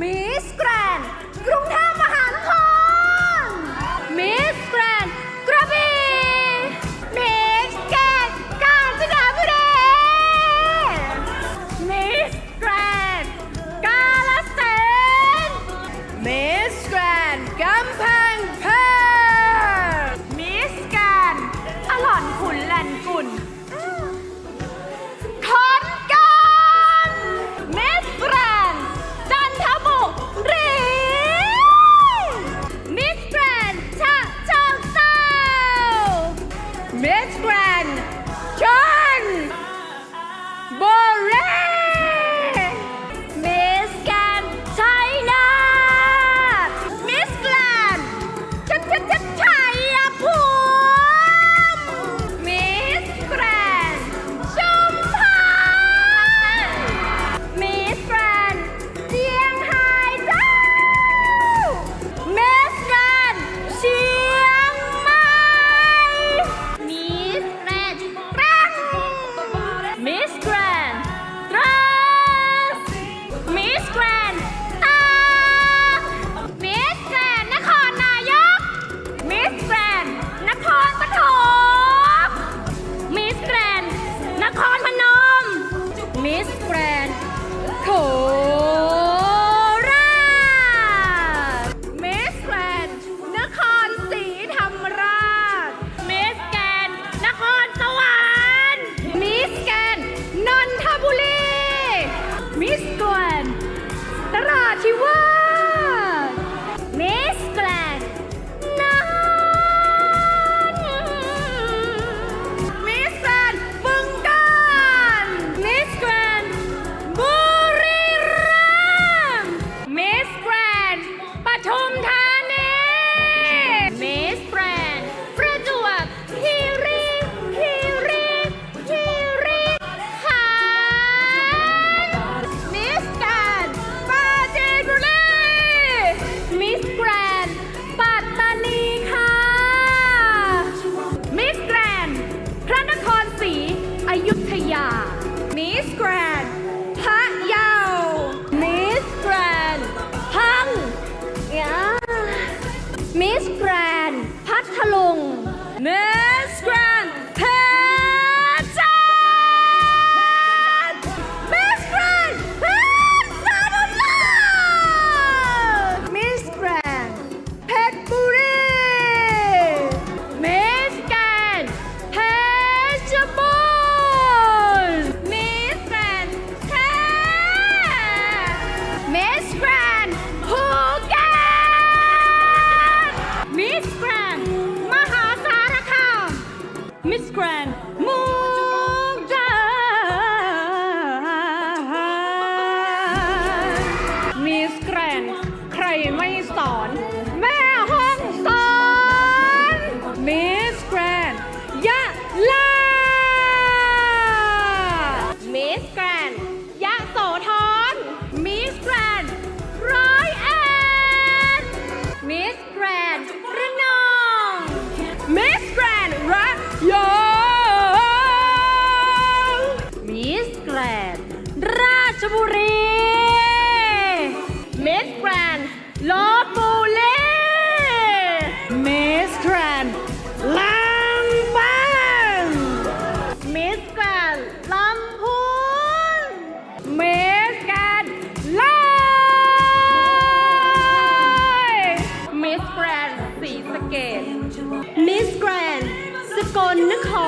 มิสแกรนกรุงเทพ มิสแกรนโข มิสแกรนพัทลุ แกรนด์มุกดามิสแกรนใครไม่สอน บุรีมิสแกรนลบบุรีมิสแกรนลำปางมิสแกรนลำพูนมิสแกรนเลยมิสแกรนสีสะเกดมิสแกรนสกลนคร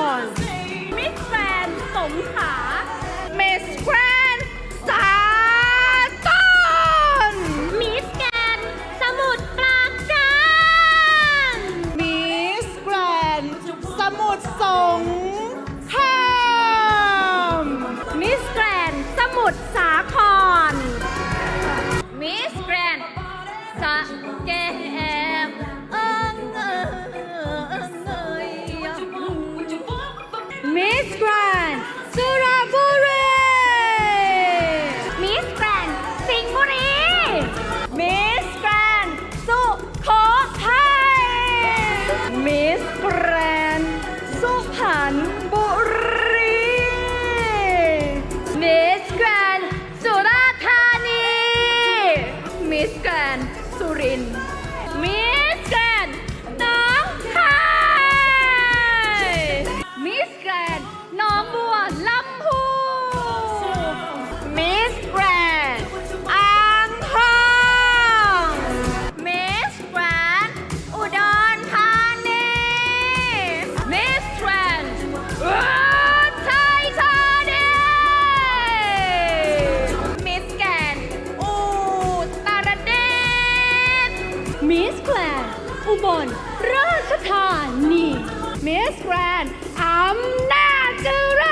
Anumbo. this brand. I'm natural.